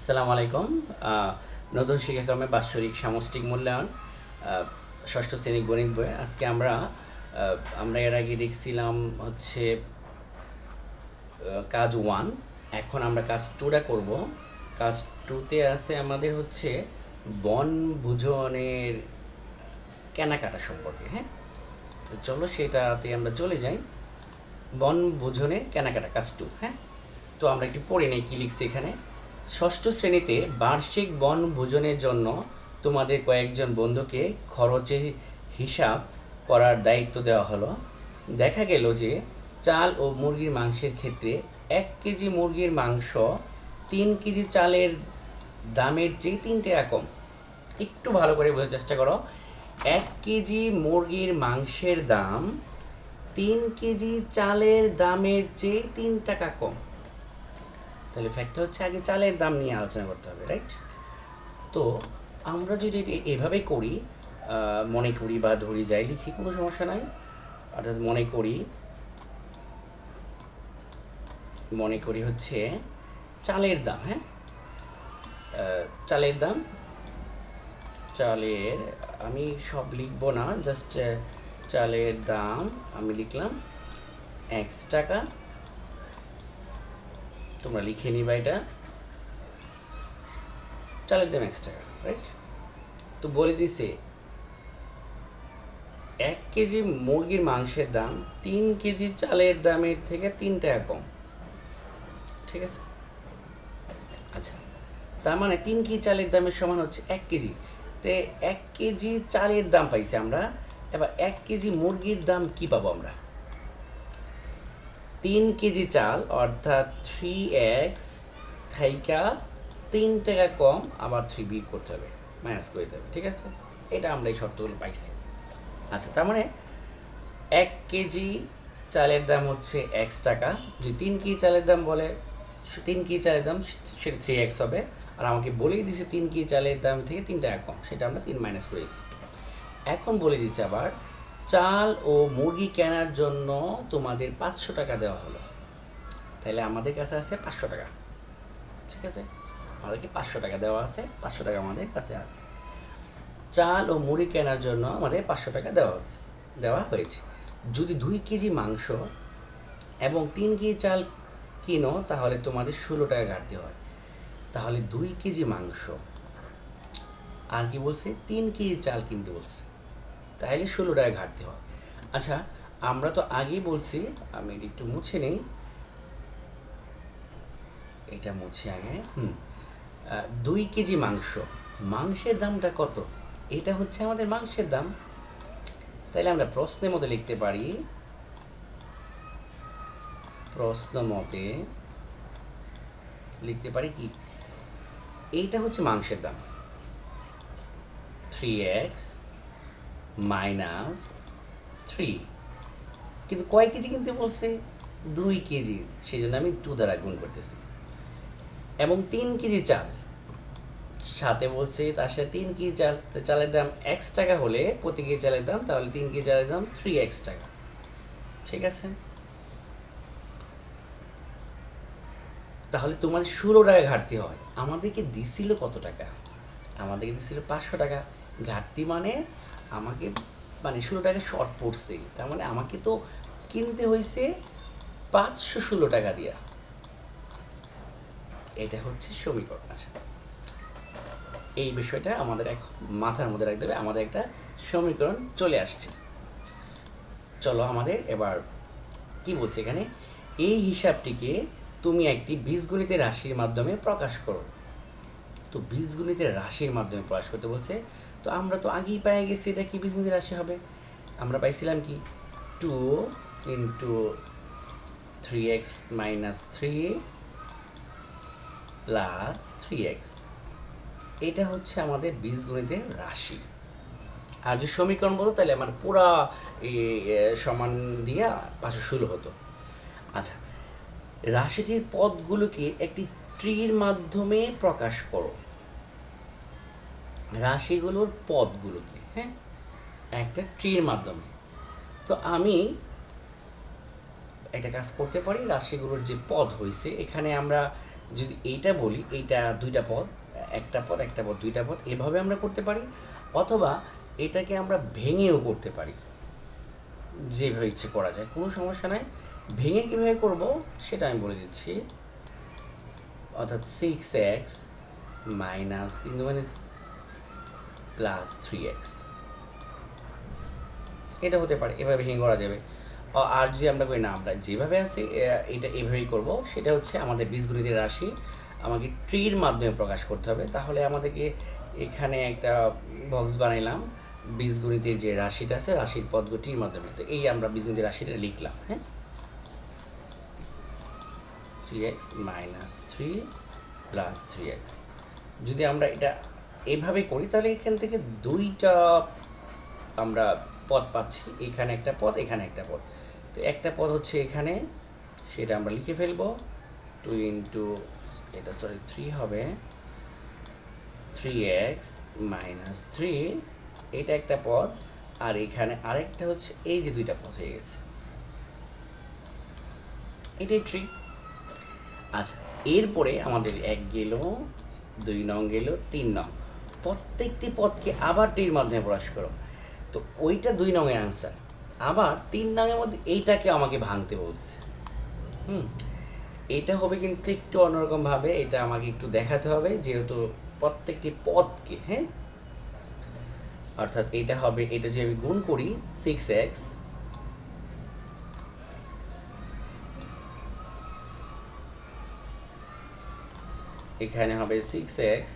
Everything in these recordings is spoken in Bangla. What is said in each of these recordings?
আসসালামু আলাইকুম। নতুন শিক্ষাক্রমে বাৎসরিক সামষ্টিক মূল্যায়ন ষষ্ঠ শ্রেণি গণিত বই। আজকে আমরা আমরা এর আগে দেখছিলাম হচ্ছে কাজ ওয়ান। এখন আমরা কাজ টুটা করব। কাজ টুতে আছে আমাদের হচ্ছে বন বনভোজনের কেনাকাটা সম্পর্কে হ্যাঁ? চলো সেটাতে আমরা চলে যাই। বন বনভোজনের কেনাকাটা, কাজ টু হ্যাঁ? তো আমরা একটু পড়ে নেই কী লিখছি এখানে। ষষ্ঠ শ্রেণীতে বার্ষিক বনভোজনের জন্য তোমাদের কয়েকজন বন্ধুকে খরচের হিসাব করার দায়িত্ব দেওয়া হলো। দেখা গেল যে চাল ও মুরগির মাংসের ক্ষেত্রে এক কেজি মুরগির মাংস তিন কেজি চালের দামের চেয়ে তিন টাকা কম। একটু ভালো করে বোঝার চেষ্টা করো। এক কেজি মুরগির মাংসের দাম তিন কেজি চালের দামের চেয়ে তিন টাকা কম। তাহলে ফ্যাক্টর হচ্ছে আগে চালের দাম নিয়ে আলোচনা করতে হবে রাইট তো আমরা যদি এভাবে করি মনে করি বা ধরি, যাই লিখি, কোনো সমস্যা নাই। অর্থাৎ মনে করি মনে করি হচ্ছে চালের দাম হ্যাঁ? চালের দাম, চালের, আমি সব লিখব না জাস্ট চালের দাম আমি লিখলাম এক্স টাকা তোমরা লিখে নিবা এটা। চালের দাম এক্স টাকা রাইট তো বলে দিছে, এক কেজি মুরগির মাংসের দাম তিন কেজি চালের দামের থেকে তিন টাকা কম। ঠিক আছে? আচ্ছা তার মানে তিন কেজি চালের দামের সমান হচ্ছে এক কেজি। তে এক কেজি চালের দাম পাইছি আমরা, এবার এক কেজি মুরগির দাম কি পাবো আমরা? তিন কেজি চাল, অর্থাৎ থ্রি এক্স থাইকা, তিন টাকা কম, আবার থ্রি বি করতে হবে মাইনাস করে দিতে হবে, ঠিক আছে? এটা আমরা এই শর্তগুলো পাইছি। আচ্ছা তার মানে এক কেজি চালের দাম হচ্ছে এক্স টাকা। যদি তিন কেজি চালের দাম বলে, তিন কেজি চালের দাম, সেটা থ্রি এক্স হবে। আর আমাকে বলেই দিছে তিন কেজি চালের দাম থেকে তিন টাকা কম, সেটা আমরা তিন মাইনাস করে দিচ্ছি এখন বলে দিছে আবার চাল ও মুরগি কেনার জন্য তোমাদের পাঁচশো টাকা দেওয়া হলো। তাহলে আমাদের কাছে আছে পাঁচশো টাকা। ঠিক আছে? আমাদেরকে পাঁচশো টাকা দেওয়া আছে, পাঁচশো টাকা আমাদের কাছে আছে। চাল ও মুড়ি কেনার জন্য আমাদের পাঁচশো টাকা দেওয়া আছে, দেওয়া হয়েছে। যদি দুই কেজি মাংস এবং তিন কেজি চাল কিনো, তাহলে তোমাদের ষোলো টাকা ঘাটতি হয়। তাহলে দুই কেজি মাংস। আর কি বলছে? তিন কেজি চাল কিনতে বলছে। তাহলে ষোলো টাকা ঘাটতি হয় আচ্ছা আমরা তো আগেই বলছি, আমি একটু মুছে নেই। এটা মুছে আগে। হুম। দুই কেজি মাংস। মাংসের দামটা কত? এটা হচ্ছে আমাদের মাংসের দাম। তাহলে আমরা প্রশ্নের মতো লিখতে পারি। প্রশ্ন মতে লিখতে পারি কি? এইটা হচ্ছে মাংসের দাম। Three x minus three. কিন্তু কয় কেজি কিনতে বলছে? দুই কেজি। সেই জন্য আমি টু দ্বারা গুণ করতেছি। এবং তিন কেজি চাল। সাথে বলছে তার সাথে তিন কেজি চাল। চালের দাম এক্স টাকা হলে প্রতি কেজি চালের দাম তাহলে তিন কেজি চালের দাম থ্রি এক্স টাকা। ঠিক আছে? তাহলে তোমার ষোলো টাকা ঘাটতি হয়। আমাদেরকে দিছিল কত টাকা? আমাদেরকে দিছিল পাঁচশো টাকা। ঘাটতি মানে আমাকে মানে ষোলো টাকা শর্ট পড়ছে। তার মানে আমাকে তো কিনতে হয়েছে পাঁচশো ষোলো টাকা দিয়া। এটা হচ্ছে সমীকরণ। আচ্ছা এই বিষয়টা আমাদের এখন মাথার মধ্যে রাখতে হবে। আমাদের একটা সমীকরণ চলে আসছে। চলো আমাদের এবার কি বলছে এখানে? এই হিসাবটিকে তুমি একটি বীজগণিতের রাশির মাধ্যমে প্রকাশ করো। তো বীজগণিতের রাশির মাধ্যমে প্রকাশ করতে বলছে, তো আমরা তো আগেই পেয়ে গেছি এটা কি বীজগণিতের রাশি হবে? আমরা পাইছিলাম কি? Two into three x minus three plus three x এটা হচ্ছে আমাদের বীজগণিতের রাশি। আর যদি সমীকরণ বলতো তাহলে আমার পুরা সমান দিয়া পাঁচশো ষোলো হতো। আচ্ছা রাশিটির পদগুলোকে একটি ট্রির মাধ্যমে প্রকাশ করো। রাশিগুলোর পদগুলোকে হ্যাঁ? একটা ট্রির মাধ্যমে। তো আমি একটা কাজ করতে পারি, রাশিগুলোর যে পদ হয়েছে এখানে আমরা যদি এইটা বলি, এইটা দুইটা পদ, একটা পদ একটা পদ, দুইটা পদ, এভাবে আমরা করতে পারি, অথবা এটাকে আমরা ভেঙেও করতে পারি, যেভাবে ইচ্ছে করা যায়। কোনো সমস্যা নাই। ভেঙে কীভাবে করব, সেটা আমি বলে দিচ্ছি। অর্থাৎ সিক্স এক্স মাইনাস তিন মানে প্লাস থ্রি এক্স এটা হতে পারে, এভাবে ভেঙে করা যাবে। আর যে আমরা করি না, আমরা যেভাবে আছি এটা এভাবেই করব। সেটা হচ্ছে আমাদের বীজগণিতের রাশি। আমাকে ট্রির মাধ্যমে প্রকাশ করতে হবে। তাহলে আমাদেরকে এখানে একটা বক্স বানাইলাম, বীজগণিতের যে রাশিটা আছে, রাশির পদগুলো ট্রির মাধ্যমে। তো এই আমরা বীজগণিতের রাশিটা লিখলাম হ্যাঁ? Three x minus three plus three x যদি আমরা এটা এইভাবে করি, তাহলে এখান থেকে দুইটা আমরা পদ পাচ্ছি। এখানে একটা পদ, এখানে একটা পদ। তো একটা পদ হচ্ছে এখানে, সেটা আমরা লিখে ফেলব। টু ইন্টু এটা সরি থ্রি হবে। থ্রি এক্স মাইনাস থ্রি এটা একটা পদ। আর এখানে আরেকটা হচ্ছে, এই যে দুইটা পদ হয়ে গেছে। এটাই ট্রি আচ্ছা এরপরে আমাদের এক গেল, দুই নং গেল, তিন নং। প্রত্যেকটি পদকে আবার টির মাধ্যমে প্রকাশ করো। তো ওইটা দুই নংয়ের আনসার আবার তিন নংয়ের মধ্যে এইটাকে আমাকে ভাঙতে বলছে। হুম? এটা হবে কিন্তু একটু অন্যরকমভাবে এটা আমাকে একটু দেখাতে হবে, যেহেতু প্রত্যেকটি পদকে হ্যাঁ? অর্থাৎ এটা হবে, এটা যে আমি গুণ করি সিক্স এক্স এখানে হবে সিক্স এক্স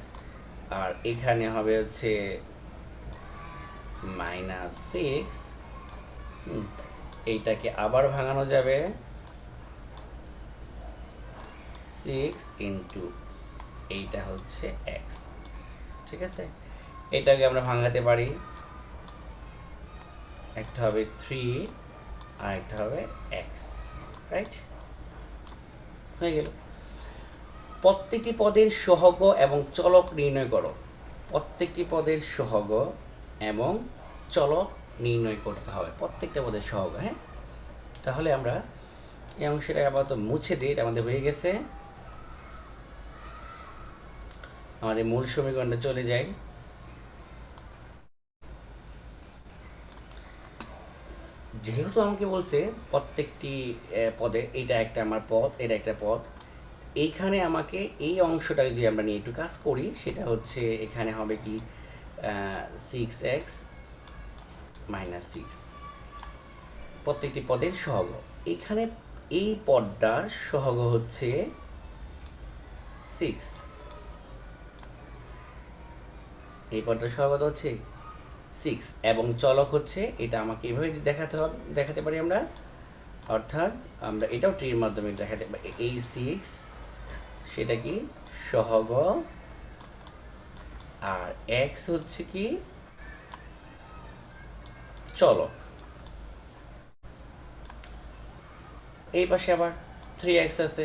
আর এখানে হবে হচ্ছে মাইনাস সিক্স এইটাকে আবার ভাঙানো যাবে সিক্স ইন্টু এইটা হচ্ছে এক্স ঠিক আছে? এটাকে আমরা ভাঙাতে পারি। একটা হবে থ্রি আর একটা হবে এক্স রাইট হয়ে গেল। প্রত্যেকটি পদের সহগ এবং চলক নির্ণয় করো। প্রত্যেকটি পদের সহগ এবং চলক নির্ণয় করতে হবে। প্রত্যেকটা পদের সহগ হ্যাঁ? তাহলে আমরা এই অংশটা আপাতত মুছে দিই। এটা আমাদের হয়ে গেছে। আমাদের মূল সমীকরণটা চলে যায়। যেহেতু আমাকে বলছে প্রত্যেকটি পদে এটা একটা আমার পদ, এটা একটা পদ এইখানে আমাকে এই অংশটাকে যে আমরা নিয়ে একটু কাজ করি, সেটা হচ্ছে এখানে হবে কি সিক্স এক্স মাইনাস সিক্স প্রত্যেকটি পদের সহগ। এখানে এই পদটার সহগ হচ্ছে সিক্স এই পদটার সহগত হচ্ছে? সিক্স এবং চলক হচ্ছে, এটা আমাকে এভাবে দেখাতে হবে, দেখাতে পারি আমরা? অর্থাৎ আমরা এটাও ট্রির মাধ্যমে দেখাতে পারি। এই সিক্স সেটা কি? সহগ। আর এক্স হচ্ছে কি? চলক। এই পাশে আবার থ্রি এক্স আছে।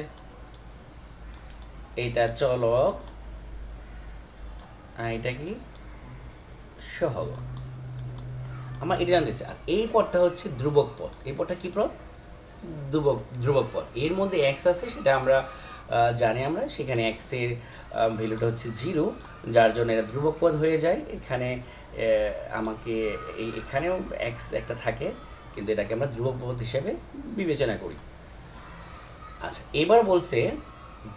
এইটা চলক। আর এটা কি? সহগ। আমার এটা জানতেছে আর এই পদটা হচ্ছে ধ্রুবক পদ। এই পদটা কি পদ? ধ্রুবক ধ্রুবক পদ। এর মধ্যে এক্স আছে, সেটা আমরা জানি আমরা। সেখানে এক্সের ভ্যালুটা হচ্ছে জিরো যার জন্য এটা ধ্রুবক পদ হয়ে যায়। এখানে আমাকে এখানেও এক্স একটা থাকে, কিন্তু এটাকে আমরা ধ্রুবক পদ হিসেবে বিবেচনা করি। আচ্ছা এবার বলছে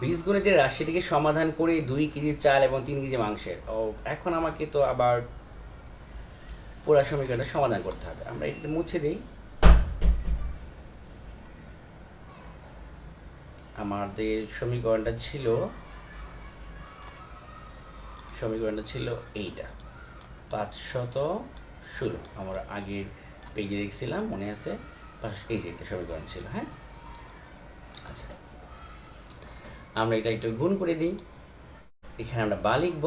বীজগণিতের রাশিটিকে সমাধান করে দুই কেজি চাল এবং তিন কেজি মাংসের। ও, এখন আমাকে তো আবার পুরো সমীকরণটা সমাধান করতে হবে। আমরা এটাতে মুছে দিই। আমাদের সমীকরণটা ছিল সমীকরণটা ছিল এইটা। পাঁচশত ষোলো। আমরা আগের পেজে দেখছিলাম, মনে আছে? এই যে একটা সমীকরণ ছিল হ্যাঁ? আচ্ছা। আমরা এটা একটু গুণ করে দিই। এখানে আমরা বা লিখব,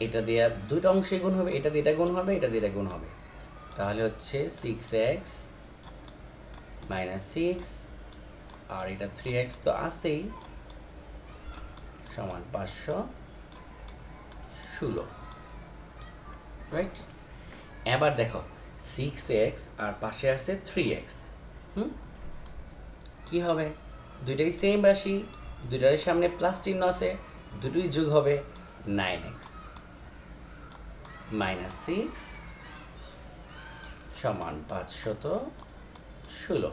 এটা দিয়ে দুটো অংশে গুণ হবে, এটা দিয়ে এটা গুণ হবে, এটা দিয়ে এটা গুণ হবে। তাহলে হচ্ছে সিক্স এক্স মাইনাস সিক্স আর এটা থ্রি এক্স তো আছেই। সমান পাঁচশো ষোলো। রাইট এবার দেখো সিক্স এক্স আর পাশে আছে থ্রি এক্স হুম? কী হবে? দুইটাই সেম রাশি, দুইটার সামনে প্লাস চিহ্ন আছে, দুটোই যোগ হবে নাইন এক্স মাইনাস সিক্স সমান পাঁচশত ষোলো।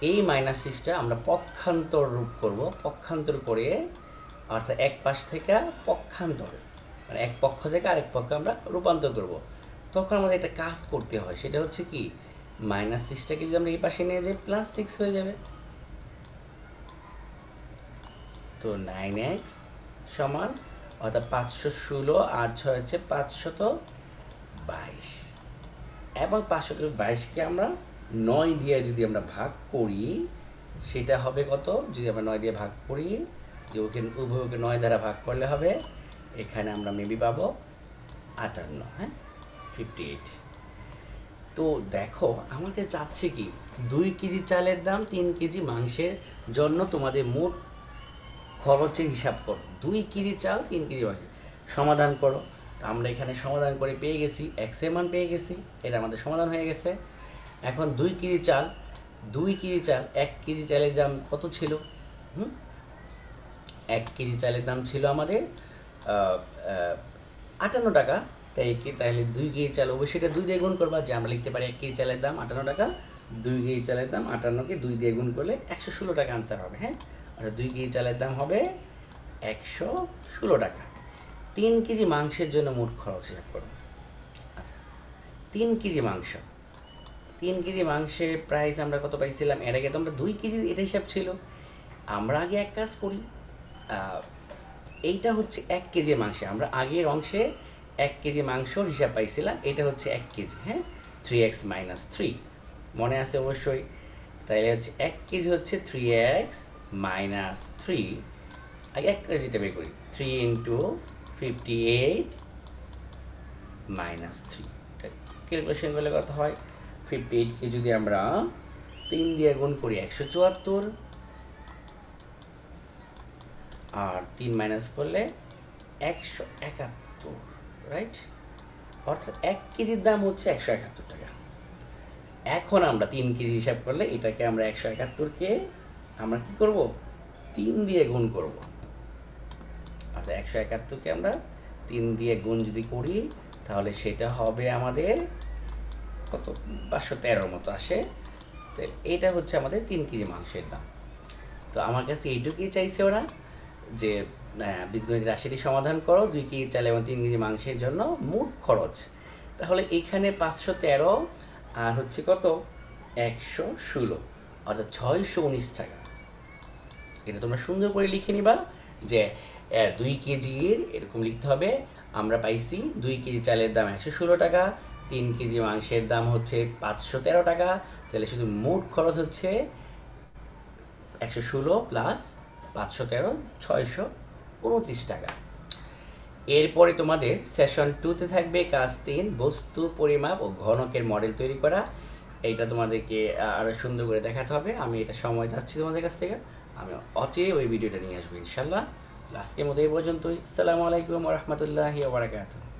এই মাইনাস সিক্সটা আমরা পক্ষান্তর রূপ করব। পক্ষান্তর করে অর্থাৎ এক পাশ থেকে পক্ষান্তর মানে এক পক্ষ থেকে আরেক পক্ষে আমরা রূপান্তর করব। তখন আমাদের একটা কাজ করতে হয়। সেটা হচ্ছে কি মাইনাস সিক্সটাকে যদি আমরা এই পাশে নিয়ে যাই প্লাস সিক্স হয়ে যাবে। তো নাইন এক্স সমান, অর্থাৎ পাঁচশো ষোলো আর ছয় হচ্ছে পাঁচশত বাইশ। এবং পাঁচশত বাইশকে আমরা নয় দিয়ে যদি আমরা ভাগ করি, সেটা হবে কত? যদি আমরা নয় দিয়ে ভাগ করি, যে ওকে উভয়কে নয় দ্বারা ভাগ করলে হবে, এখানে আমরা মেবি পাবো আটান্ন হ্যাঁ? ফিফটি এইট তো দেখো, আমাকে চাচ্ছে কি? দুই কেজি চালের দাম, তিন কেজি মাংসের জন্য তোমাদের মোট খরচের হিসাব করো। দুই কেজি চাল, তিন কেজি মাংস। সমাধান করো। তো আমরা এখানে সমাধান করে পেয়ে গেছি এক্সের মান পেয়ে গেছি, এটা আমাদের সমাধান হয়ে গেছে। এখন দুই কেজি চাল, দুই কেজি চাল, এক কেজি চালের দাম কত ছিল? হুম? এক কেজি চালের দাম ছিল আমাদের আটান্ন টাকা। তাই তাহলে দুই কেজি চাল, অবশ্যই এটা দুই দিয়ে গুণ করবা। যে আমরা লিখতে পারি এক কেজি চালের দাম আটান্ন টাকা, দুই কেজি চালের দাম আটান্নকে দুই দিয়ে গুণ করলে একশো ষোলো টাকা আনসার হবে হ্যাঁ? অর্থাৎ দুই কেজি চালের দাম হবে একশো ষোলো টাকা। তিন কেজি মাংসের জন্য মোট খরচ হিসাব করো আচ্ছা তিন কেজি মাংস। তিন কেজি মাংসের প্রাইস আমরা কত পাইছিলাম? এর আগে তো আমরা দুই কেজি এটা হিসাব ছিল। আমরা আগে এক কাজ করি এইটা হচ্ছে এক কেজি মাংস। আমরা আগের অংশে এক কেজি মাংস হিসাব পাইছিলাম, এটা হচ্ছে এক কেজি হ্যাঁ? থ্রি এক্স মাইনাস থ্রি মনে আছে অবশ্যই? তাইলে হচ্ছে এক কেজি হচ্ছে থ্রি এক্স মাইনাস থ্রি আগে এক কেজিটা বের করি। Three into fifty eight minus three calculation করলে কত হয়? ফিফটি এইটকে যদি আমরা তিন দিয়ে গুণ করি একশো চুয়াত্তর, আর তিন মাইনাস করলে একশো একাত্তর রাইট অর্থাৎ এক কেজির দাম হচ্ছে একশো একাত্তর টাকা। এখন আমরা তিন কেজি হিসাব করলে এটাকে আমরা একশো একাত্তরকে আমরা কি করব? তিন দিয়ে গুণ করব। অর্থাৎ একশো একাত্তরকে আমরা তিন দিয়ে গুণ যদি করি, তাহলে সেটা হবে আমাদের কত? পাঁচশো তেরোর মতো আসে। তো এটা হচ্ছে আমাদের তিন কেজি মাংসের দাম। তো আমার কাছে এইটুকুই চাইছে ওরা যে বীজগণিত রাশিটি সমাধান করো, দুই কেজি চাল এবং তিন কেজি মাংসের জন্য মোট খরচ। তাহলে এখানে পাঁচশো তেরো আর হচ্ছে কত? একশো ষোলো। অর্থাৎ ছয়শো উনিশ টাকা। এটা তোমরা সুন্দর করে লিখে নিবা যে দুই কেজির এরকম লিখতে হবে। আমরা পাইছি দুই কেজি চালের দাম একশো ষোলো টাকা তিন কেজি মাংসের দাম হচ্ছে পাঁচশো তেরো টাকা। তাহলে শুধু মোট খরচ হচ্ছে একশো ষোলো প্লাস পাঁচশো তেরো, ছয়শো উনত্রিশ টাকা। এরপরে তোমাদের সেশন টুতে থাকবে কাজ তিন, বস্তু, পরিমাপ ও ঘনকের মডেল তৈরি করা। এইটা তোমাদেরকে আরও সুন্দর করে দেখাতে হবে। আমি এটা সময় যাচ্ছি তোমাদের কাছ থেকে। আমি অচে ওই ভিডিওটা নিয়ে আসব ইনশাল্লাহ আজকের মতো এই পর্যন্তই। সালামু আলাইকুম রহমতুল্লাহি বারাকাতুহ।